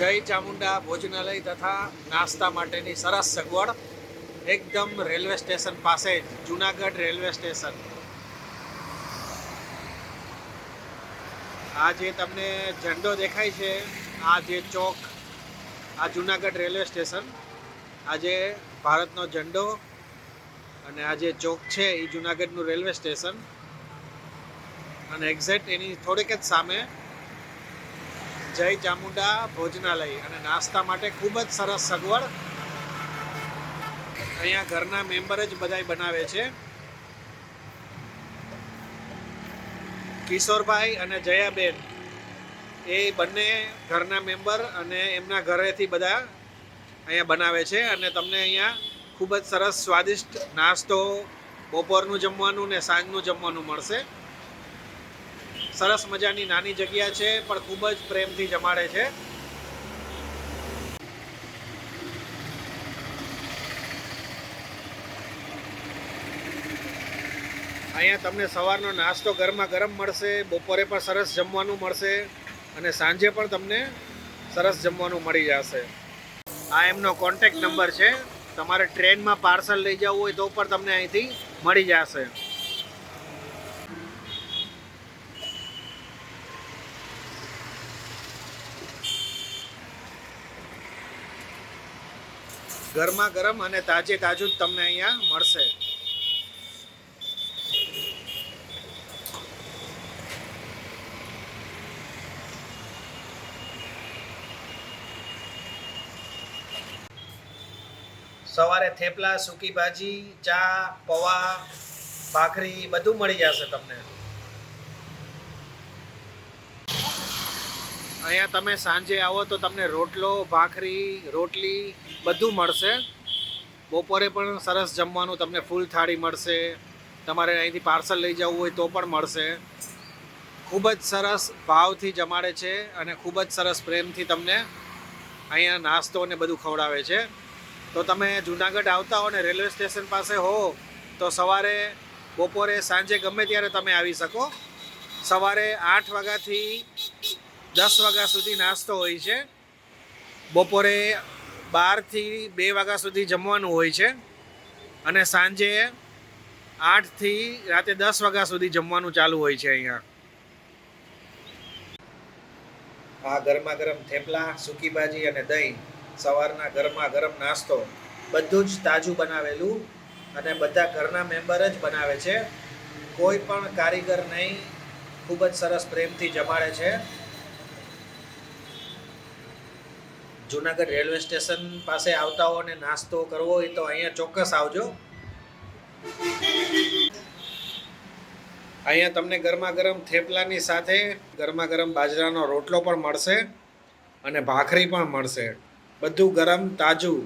જય ચામુંડા ભોજનાલય તથા નાસ્તા માટેની સરસ સગવડ એકદમ રેલવે સ્ટેશન પાસે જુનાગઢ રેલવે સ્ટેશન. આ જે તમને ઝંડો દેખાય છે, આ જે ચોક, આ જુનાગઢ રેલવે સ્ટેશન આજે ભારતનો ઝંડો અને આ જે ચોક છે એ જુનાગઢનું રેલવે સ્ટેશન. અને એક્ઝેક્ટ એની થોડીક જ સામે જય ચામુંડા ભોજનાલય અને નાસ્તા માટે ખૂબ જ સરસ સગવડ અહીંયા ઘરના મેમ્બર જ બધાય બનાવે છે. કિશોરભાઈ અને જયાબેન, એ બંને ઘરના મેમ્બર અને એમના ઘરેથી બધા અહીંયા બનાવે છે અને તમને અહીંયા ખૂબ જ સરસ સ્વાદિષ્ટ નાસ્તો બપોરનું જમવાનું ને સાંજનું જમવાનું મળશે. સરસ મજાની નાની જગ્યા છે, પણ ખૂબ જ પ્રેમથી જમાડે છે. અહીંયા તમને સવારનો નાસ્તો ગરમા ગરમ મળશે, બપોરે પણ સરસ જમવાનું મળશે, અને સાંજે પણ તમને સરસ જમવાનું મળી જશે. આ એમનો કોન્ટેક્ટ નંબર છે. તમારે ટ્રેનમાં પાર્સલ લઈ જવું હોય તો પણ તમને અહીંથી મળી જશે. ગરમા ગરમ અને તાજે તાજું તમને અહીંયા મળશે. સવારે થેપલા, સૂકી ભાજી, ચા, પૌવા, ભાખરી બધું મળી જશે તમને. અહીંયા તમે સાંજે આવો તો તમને રોટલો, ભાખરી, રોટલી બધું મળશે. બપોરે પણ સરસ જમવાનું તમને ફૂલ થાળી મળશે. તમારે અહીંથી પાર્સલ લઈ જવું હોય તો પણ મળશે. ખૂબ જ સરસ ભાવથી જમાડે છે અને ખૂબ જ સરસ પ્રેમથી તમને અહીંયા નાસ્તો ને બધું ખવડાવે છે. તો તમે જુનાગઢ આવતા હો ને રેલવે સ્ટેશન પાસે હો, તો સવારે, બપોરે, સાંજે ગમે ત્યારે તમે આવી શકો. સવારે આઠ વાગ્યાથી દસ વાગ્યા સુધી નાસ્તો હોય છે. બપોરે બારથી બે વાગ્યા સુધી જમવાનું હોય છે. અને સાંજે આઠથી રાતે દસ વાગ્યા સુધી જમવાનું ચાલુ હોય છે અહીંયા. આ ગરમા ગરમ થેપલા, સૂકી ભાજી અને દહીં, સવારના ગરમા ગરમ નાસ્તો, બધું જ તાજું બનાવેલું અને બધા ઘરના મેમ્બર જ બનાવે છે. કોઈ પણ કારીગર નહીં, ખૂબ જ સરસ પ્રેમથી જમાડે છે. જુનાગઢ રેલવે સ્ટેશન પાસે આવતા હો અને નાસ્તો કરવો હોય તો અહીંયા ચોક્કસ આવજો. અહીંયા તમને ગરમા ગરમ થેપલાની સાથે ગરમા ગરમ બાજરાનો રોટલો પણ મળશે અને ભાખરી પણ મળશે. બધું ગરમ, તાજું.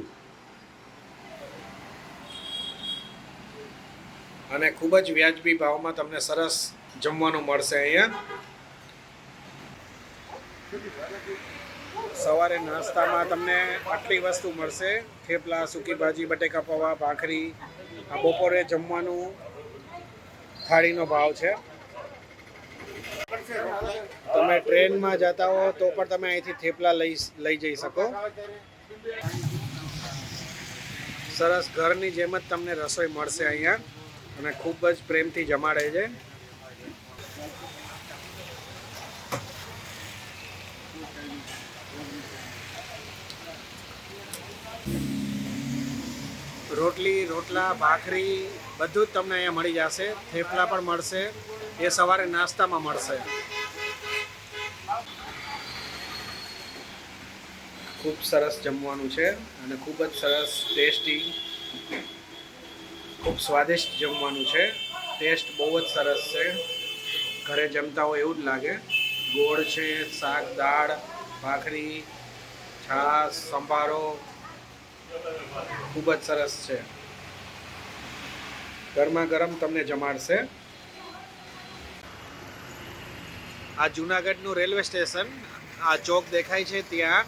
અને ખૂબ જ વ્યાજબી ભાવમાં તમને સરસ જમવાનું મળશે અહીંયા. સવારે નાસ્તામાં તમને આટલી વસ્તુ મળશે. થેપલા, સૂકી ભાજી, બટેકા પૌવા, ભાખરી, આ બપોરે જમવાનું થાળીનો ભાવ છે. તમે ટ્રેનમાં જતા હો તો પણ તમે અહીંથી થેપલા લઈ લઈ જઈ શકો. સરસ ઘરની જેમ જ તમને રસોઈ મળશે અહીંયા અને ખૂબ જ પ્રેમથી જમાડે છે. રોટલી, રોટલા, ભાખરી, બધું જ તમને અહીંયા મળી જશે. થેપલા પણ મળશે. એ સવારે નાસ્તામાં મળશે. ખૂબ સરસ જમવાનું છે અને ખૂબ જ સરસ ટેસ્ટી, ખૂબ સ્વાદિષ્ટ જમવાનું છે. ટેસ્ટ બહુ જ સરસ છે. ઘરે જમતા હોય એવું જ લાગે. ગોળ છે, શાક, દાળ ભાખરી, છાશ, સંભારો ખૂબ જ સરસ છે. ગરમા ગરમ તમને જમાડશે. આ જુનાગઢનું રેલવે સ્ટેશન, આ ચોક દેખાય છે ત્યાં.